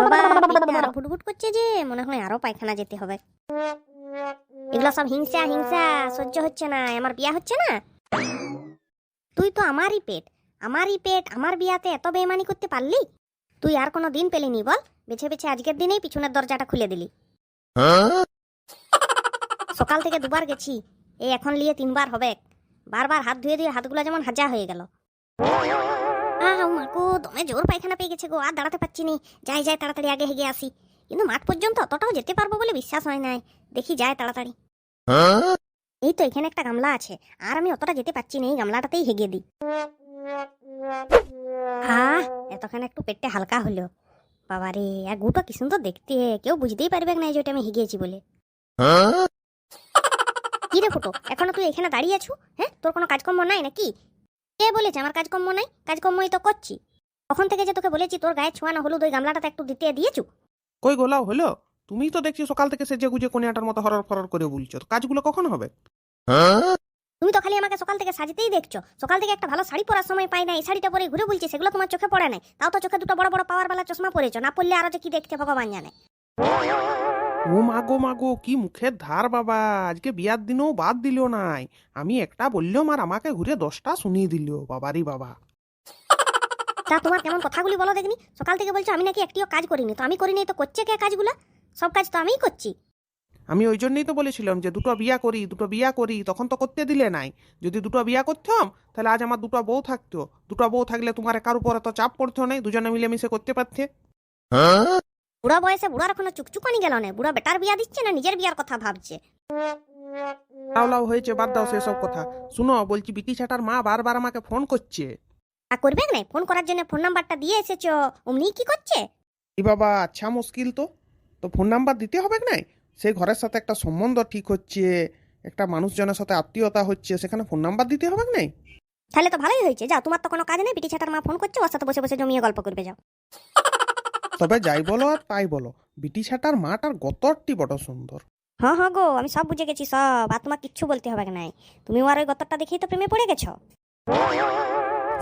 বাবা আরও করছে যে, মনে হয় আরও পায়খানা যেতে হবে। এগুলো সব হিংসা হিংসা, সহ্য হচ্ছে না, আমার বিয়া হচ্ছে না। তুই তো আমারই পেট আমারই পেট, আমার বিয়াতে এত বেমানি করতে পারলি? তুই আর কোনো দিন পেলিনি, বল। বেছে বেছে আজকের দিনেই পিছনের দরজাটা খুলে দিলি। সকাল থেকে দুবার গেছি, এই এখন নিয়ে তিনবার হবে। বারবার হাত ধুয়ে দিয়ে হাতগুলো যেমন হাজা হয়ে গেল। মাকু দমে জোর পায়খানা পেয়ে গেছে গো আর দাঁড়াতে পারছি নি। যাই যাই তাড়াতাড়ি আগে হেগে আসি। কিন্তু মাঠ পর্যন্ত অতটাও যেতে পারব বলে বিশ্বাস হয় নাই। দেখি যায় তাড়াতাড়ি। এই তো এখানে একটা গামলা আছে। আর আমি অতটা যেতে পারছি না এই গামলাটাতেই হেগে দিই। আহ এতখানে একটু পেটটা হালকা হলো। বাবারে আর গুটা কি সুন্দর দেখতে। কেউ বুঝতেই পারবে না যে ওটা আমি হেগেছি বলে। কি রে ফুটো এখনও তুই এখানে দাঁড়িয়ে আছো? হ্যাঁ তোর কোনো কাজকর্ম নাই নাকি? কে বলেছে? আমার কাজকর্ম নাই কাজকর্মই তো করছি। তখন থেকে যে তোকে বলেছি তোর গায়ে ছোঁয়া না হলুদ ওই গামলাটাতে একটু দিতে দিয়েছু? কই গোলাও হলো? তুমি তো দেখছি সকাল থেকে সেজে গুজে কোনিয়াটার মতো হরর ফরর করে বলছো। তো কাজগুলো কখন হবে? তুমি তো খালি আমাকে সকাল থেকে সাজতেই দেখছ। সকাল থেকে একটা ভালো শাড়ি পরার সময় পাই না এই শাড়িটা পরে ঘুরে বলছি সেগুলো তোমার চোখে পড়ে নাই। তাও তো চোখে দুটো বড় বড় পাওয়ার বেলা চশমা পরেছো না পড়লে আরও যে কি দেখতে ভগবান জানে। ও মাগো মাগো কি মুখের ধার বাবা। আজকে বিয়ার দিনেও বাদ দিল নাই। আমি একটা বললাম আর আমাকে ঘুরে দশটা শুনিয়ে দিল বাবারি বাবা। তা তোমার কেমন কথাগুলি বলো দেখনি? সকাল থেকে বলছো আমি নাকি একটিও কাজ করিনি। তো আমি করিনি তো করছে কে কাজগুলো? সব কাজ তো আমিই করছি। আমি ওই জন্যই তো বলেছিলাম যে দুটো বিয়া করি দুটো বিয়া করি তখন তো করতে দিলে নাই। যদি দুটো বিয়া করতাম তাহলে আজ আমার দুটো বউ থাকতো। দুটো বউ থাকলে তোমার একার উপরে তো চাপ পড়তো নাই দুজনে মিলেমিশে করতে পারতে। বুড়া বয়সে বুড়ার এখনও চুকচুকানি গেল না। বুড়া বেটার বিয়া দিচ্ছে না নিজের বিয়ার কথা ভাবছে। লাউ লাউ হয়েছে বাদ দাও সেসব কথা। শুনো বলছি বিটি ছাটার মা বারবার আমাকে ফোন করছে। আর করবে না? ফোন করার জন্য ফোন নাম্বারটা দিয়ে এসেছ। অমনি কি করছে? ই বাবা আচ্ছা মুশকিল তো। তো ফোন নাম্বার দিতে হবে নাই? সেই ঘরের সাথে একটা সম্বন্ধ ঠিক হচ্ছে একটা মানুষজনের সাথে আত্মীয়তা হচ্ছে সেখানে ফোন নাম্বার দিতে হবে নাই? তাহলে তো ভালোই হয়েছে। যাও তোমার তো কোনো কাজ নেই। বিটি ছাটার মা ফোন করছে ওর সাথে বসে বসে জমিয়ে গল্প করবে যাও। তবে যাই বলো আর তাই বলো। বিটি ছাটার মাটার গতরটি বড় সুন্দর। হ্যাঁ হ্যাঁ গো আমি সব বুঝে গেছি সব। আর তোমার কিচ্ছু বলতে হবে নাই। তুমি আর ওই গতরটা দেখেই তো প্রেমে পড়ে গেছো।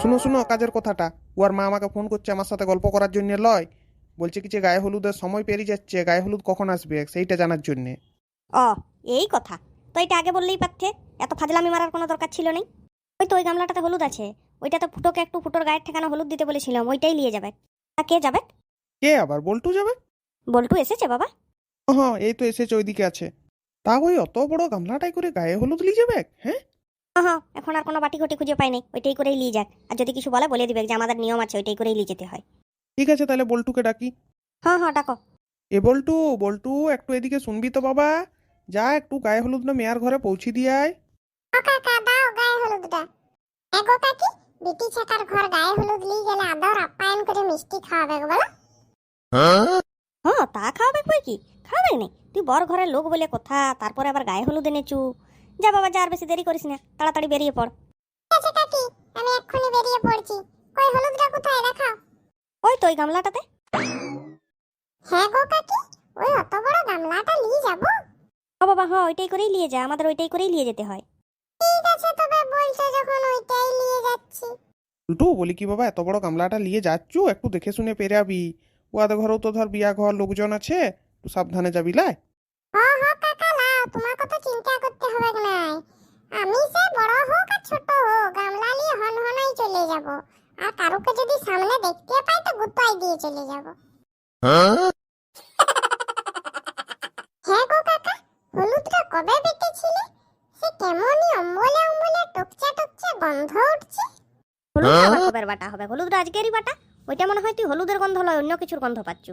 শুনো শুনো কাজের কথাটা। ওর মা আমাকে ফোন করছে আমার সাথে গল্প করার জন্য লয়। বলছে কি যে গায়ে হলুদের সময় পেরিয়ে যাচ্ছে গায়ে হলুদ কখন আসবে সেইটা জানার জন্যে। ও এই কথা। তো এটা আগে বললেই পারতে। এত ফাজলামি মারার কোনো দরকার ছিল নেই? ওই তো ওই গামলাটাতে হলুদ আছে। ওইটাতে ফুটোকে একটু ফুটোর গায়ের ঠেকানো হলুদ দিতে বলেছিলাম ওইটাই নিয়ে যাবে। তা কে যাবে? কে আবার? বল্টু যাবে? বল্টু এসেছে বাবা। হ্যাঁ এই তো এসেছে ওইদিকে আছে। তা ওই অত বড় গামলাটাই করে গায়ে হলুদ নিয়ে যাবে হ্যাঁ? হ্যাঁ হ্যাঁ এখন আর কোনো বাটি ঘটি খুঁজে পাই নাই ওইটাই করেই নিয়ে যাক। আর যদি কিছু বলে বলে দিবে যে আমাদের নিয়ম আছে ওইটাই করেই নিয়ে যেতে হয়। ঠিক আছে তাহলে বল্টুকে ডাকি। হ্যাঁ হ্যাঁ ডাকো। এ বল্টু বল্টু একটু এদিকে শুনবি তো বাবা। যা একটু গায়ে হলুদ না মেয়ার ঘরে পৌঁছে দিয়ে আয়। কাকা দাও গায়ে হলুদটা। এগো কাকি বিটি ছাতার ঘর গায়ে হলুদ নিয়ে গেলে আদর আপ্যায়ন করে মিষ্টি খাওয়াবে গো বলো। হ্যাঁ তা খাওয়াবে কই কি? খাওয়াবে নেই। তুই বর ঘরের লোক বলে কথা তারপরে আবার গায়ে হলুদ এনেছু যা বাবা যা আর বেশি দেরি করিস না। তাড়াতাড়ি বেরিয়ে পড়। আছে কাকি আমি এক্ষুনি বেরিয়ে পড়ছি। কই হলুদটা কোথায়? দেখাও। ওই তো ওই গামলাটাতে। হ্যাঁ গো কাকি ওই অত বড় গামলাটা নিয়ে যাব? ও বাবা হ্যাঁ ওইটাই করেই নিয়ে যা। আমাদের ওইটাই করেই নিয়ে যেতে হয়। ঠিক আছে তবে বলছো যখন ওইটাই নিয়ে যাচ্ছি। উল্টু বলি কি বাবা এত বড় গামলাটা নিয়ে যাচ্ছু? একটু দেখে শুনে পেরাবি ওয়াদের ঘরেও তো ধর বিয়া ঘর লোকজন আছে একটু সাবধানে যাবি লাই? হ হ কাকা লাও তোমার কথা চিন্তা করতে হবে নাই। আমি সে বড় হোক আর ছোট হোক গামলা নিয়ে হন হনাই চলে যাব। আর কারুকে যদি সামনে দেখতে পাই তো গুতাই দিয়ে চলে যাব। হ্যাঁ? গো কাকা হলুদটা কবে বেটেছিলে সে কেমনই অম্বলে অম্বলে টকচা টকচা গন্ধ উঠছে। হলুদ আবার কবের বাটা হবে? হলুদটা আজকেরই বাটা? ওইটা মনে হয় তুই হলুদের গন্ধ লয় অন্য কিছুর গন্ধ পাচ্ছু।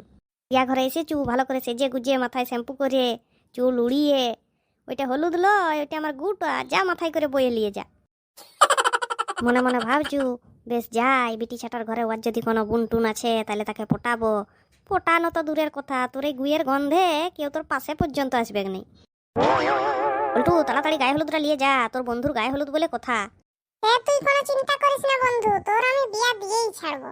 ইয়া ঘরে এসেছু ভালো করে সেজে গুজিয়ে মাথায় শ্যাম্পু করে চুল উড়িয়ে। ওইটা হলুদ লয় ওইটা আমার গুটা যা মাথায় করে বয়ে নিয়ে যা। মনে মনে ভাবছু বেশ যাই বিটি ছাটার ঘরে ওর যদি কোনো বুন টুন আছে তাহলে তাকে পটাবো। পটানো তো দূরের কথা তোর এই গুয়ের গন্ধে কেউ তোর পাশে পর্যন্ত আসবে নেই উল্টু তাড়াতাড়ি গায়ে হলুদটা নিয়ে যা তোর বন্ধুর গায়ে হলুদ বলে কথা। সে তুই কোনো চিন্তা করিস না বন্ধু তোর আমি বিয়া দিয়েই ছাড়বো।